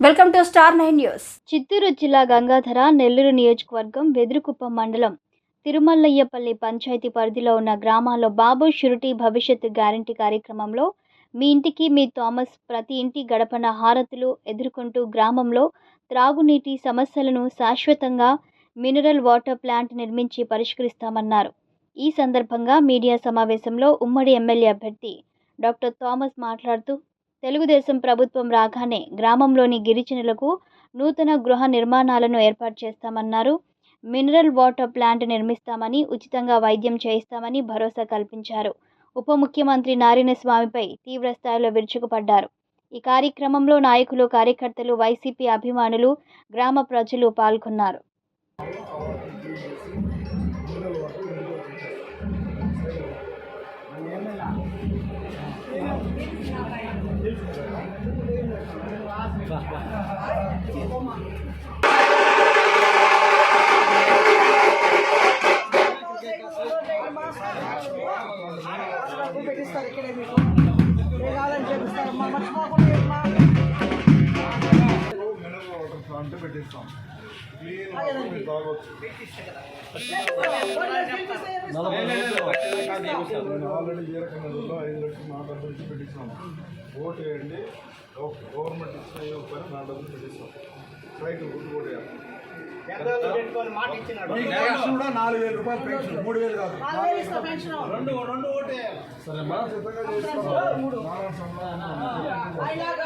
Welcome to star nine news. Chittoor జిల్లా గంగాధర నెల్లూరు నియోజకవర్గం వెదురుకుప్పం మండలం తిరుమల్లయ్యపల్లి పంచాయతీ పరిధిలో ఉన్న గ్రామాల్లో బాబు షురిటీ భవిష్యత్తు గ్యారంటీ కార్యక్రమంలో మీ ఇంటికి మీ థామస్ ప్రతి ఇంటి గడపన హారతులు ఎదుర్కొంటూ గ్రామంలో త్రాగునీటి సమస్యలను శాశ్వతంగా మినరల్ వాటర్ ప్లాంట్ నిర్మించి పరిష్కరిస్తామన్నారు. ఈ సందర్భంగా మీడియా సమావేశంలో ఉమ్మడి ఎమ్మెల్యే అభ్యర్థి డాక్టర్ థామస్ మాట్లాడుతూ తెలుగుదేశం ప్రభుత్వం రాగానే గ్రామంలోని గిరిజనులకు నూతన గృహ నిర్మాణాలను ఏర్పాటు చేస్తామన్నారు. మినరల్ వాటర్ ప్లాంట్ నిర్మిస్తామని ఉచితంగా వైద్యం చేయిస్తామని భరోసా కల్పించారు. ఉప ముఖ్యమంత్రి నారాయణ స్వామిపై తీవ్ర స్థాయిలో విరుచుకుపడ్డారు. ఈ కార్యక్రమంలో నాయకులు కార్యకర్తలు వైసీపీ అభిమానులు గ్రామ ప్రజలు పాల్గొన్నారు. పెట్టిస్తారు ఇక్కడే మీకు మర్చిపోకుండా ప్లాంట్ పెట్టిస్తాం. క్లీన్ తాగొచ్చు. నేను ఆల్రెడీ జీరకన్నరలో ఐదు లక్షలు నా డబ్బులు ఇచ్చి పెట్టిస్తాను ఓటు వేయండి. ఓకే గవర్నమెంట్ ఇచ్చిన ఇవ్వకపోయినా నా డబ్బులు పెట్టిస్తాం. సైట్ గుర్తు కూడా కూడా నాలుగు వేల రూపాయలు పెన్షన్ మూడు వేలు కాదు. సరే సిద్ధంగా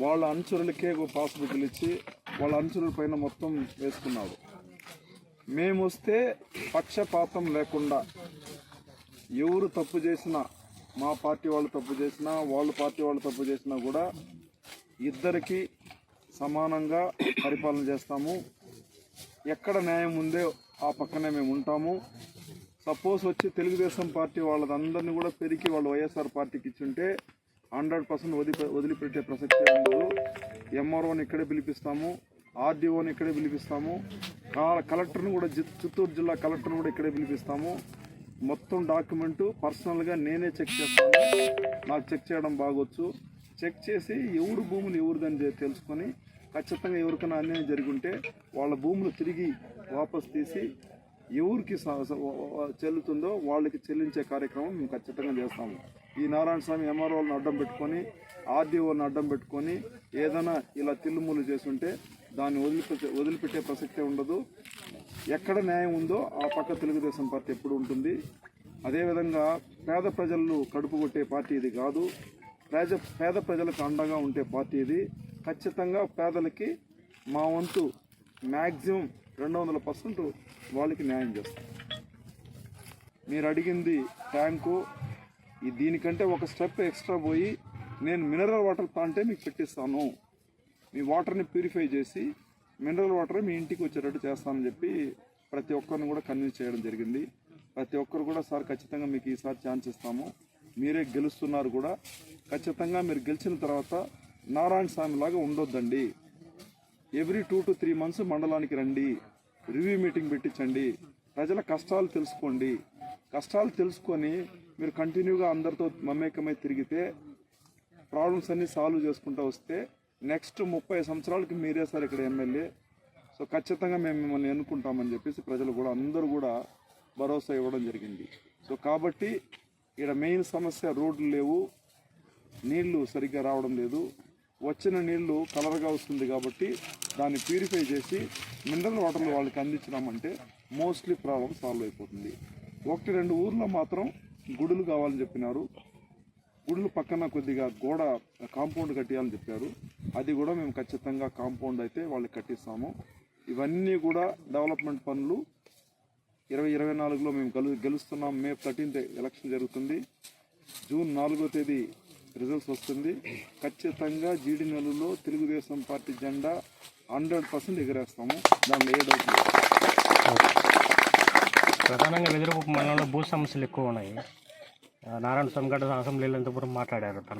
వాళ్ళ అనుచరులకే పాస్బుక్లు ఇచ్చి వాళ్ళ అనుచరుల పైన మొత్తం వేసుకున్నాడు మేము వస్తే పక్షపాతం లేకుండా ఎవరు తప్పు చేసినా మా పార్టీ వాళ్ళు తప్పు చేసినా వాళ్ళ పార్టీ వాళ్ళు తప్పు చేసినా కూడా ఇద్దరికి సమానంగా పరిపాలన చేస్తాము. ఎక్కడ న్యాయం ఉందో ఆ పక్కనే మేము ఉంటాము. సపోజ్ వచ్చి తెలుగుదేశం పార్టీ వాళ్ళదందరినీ కూడా పెరిగి వాళ్ళు వైఎస్ఆర్ పార్టీకి ఇచ్చుంటే హండ్రెడ్ పర్సెంట్ వదిలి వదిలిపెట్టే ప్రసక్తే ఉండదు. ఎంఆర్ఓని ఇక్కడే పిలిపిస్తాము. ఆర్డీఓని ఇక్కడే పిలిపిస్తాము. కా- కలెక్టర్ని కూడా చిత్తూరు జిల్లా కలెక్టర్ని కూడా ఇక్కడే పిలిపిస్తాము. మొత్తం డాక్యుమెంటు పర్సనల్గా నేనే చెక్ చేస్తాను. నాకు చెక్ చేయడం బాగొచ్చు. చెక్ చేసి ఎవరు భూములు ఎవరిదని తెలుసుకొని ఖచ్చితంగా ఎవరికైనా అన్యాయం జరిగి వాళ్ళ భూములు తిరిగి వాపస్ తీసి ఎవరికి స- చెల్లుతుందో వాళ్ళకి చెల్లించే కార్యక్రమం మేము ఖచ్చితంగా చేస్తాము. ఈ నారాయణ స్వామి ఎంఆర్ఓలను అడ్డం పెట్టుకొని ఆర్డీఓని అడ్డం పెట్టుకొని ఏదైనా ఇలా తిల్లుములు చేస్తుంటే దాన్ని వదిలిపెట్టే వదిలిపెట్టే ప్రసక్తే ఉండదు. ఎక్కడ న్యాయం ఉందో ఆ పక్క తెలుగుదేశం పార్టీ ఎప్పుడు ఉంటుంది. అదేవిధంగా పేద ప్రజలను కడుపు కొట్టే పార్టీ ఇది కాదు. పేద పేద ప్రజలకు అండగా ఉండే పార్టీ ఇది. ఖచ్చితంగా పేదలకి మా వంతు మ్యాక్సిమం రెండు వందల పర్సెంట్ వాళ్ళకి న్యాయం చేస్తాం. మీరు అడిగింది ట్యాంకు ఈ దీనికంటే ఒక స్టెప్ ఎక్స్ట్రా పోయి నేను మినరల్ వాటర్ ప్లాంటే మీకు పెట్టిస్తాను. మీ వాటర్ని ప్యూరిఫై చేసి మినరల్ వాటర్ మీ ఇంటికి వచ్చేటట్టు చేస్తానని చెప్పి ప్రతి ఒక్కరిని కూడా కన్విన్స్ చేయడం జరిగింది. ప్రతి ఒక్కరు కూడా సార్ ఖచ్చితంగా మీకు ఈసారి ఛాన్స్ ఇస్తాము. మీరే గెలుస్తున్నారు కూడా. ఖచ్చితంగా మీరు గెలిచిన తర్వాత నారాయణ స్వామి లాగా ఉండొద్దండి. Every two to three months మండలానికి రండి. రివ్యూ మీటింగ్ పెట్టించండి. ప్రజల కష్టాలు తెలుసుకోండి. కష్టాలు తెలుసుకొని మీరు కంటిన్యూగా అందరితో మమేకమై తిరిగితే ప్రాబ్లమ్స్ అన్నీ సాల్వ్ చేసుకుంటూ వస్తే నెక్స్ట్ ముప్పై సంవత్సరాలకి మీరే సార్ ఇక్కడ ఎమ్మెల్యే సో ఖచ్చితంగా మేము మిమ్మల్ని ఎన్నుకుంటామని చెప్పేసి ప్రజలు కూడా అందరూ కూడా భరోసా ఇవ్వడం జరిగింది. సో కాబట్టి ఇక్కడ మెయిన్ సమస్య రోడ్లు లేవు. నీళ్ళు సరిగ్గా రావడం లేదు. వచ్చిన నీళ్ళు కలర్గా వస్తుంది కాబట్టి దాన్ని ప్యూరిఫై చేసి మినరల్ వాటర్లు వాళ్ళకి అందించినామంటే మోస్ట్లీ ప్రాబ్లం సాల్వ్ అయిపోతుంది. ఒకటి రెండు ఊర్లో మాత్రం గుడులు కావాలని చెప్పినారు. గుడులు పక్కన కొద్దిగా గోడ కాంపౌండ్ కట్టియాలని చెప్పారు. అది కూడా మేము ఖచ్చితంగా కాంపౌండ్ అయితే వాళ్ళకి కట్టిస్తాము. ఇవన్నీ కూడా డెవలప్మెంట్ పనులు. ఇరవై ఇరవై నాలుగులో మేము గెలు గెలుస్తున్నాం. మే థర్టీన్త్ ఎలక్షన్ జరుగుతుంది. జూన్ నాలుగో తేదీ రిజల్ట్స్ వస్తుంది. ఖచ్చితంగా జీడి నెలలో తెలుగుదేశం పార్టీ జెండా హండ్రెడ్ పర్సెంట్ ఎగరేస్తాము. దాంట్లో ఏ డౌట్ లేదు. ప్రధానంగా వెదురుకుప్ప మండలంలో భూ సమస్యలు ఎక్కువ ఉన్నాయి. నారాయణ స్వామి గడ్డ అసెంబ్లీలో ఇంతపురం మాట్లాడారు తన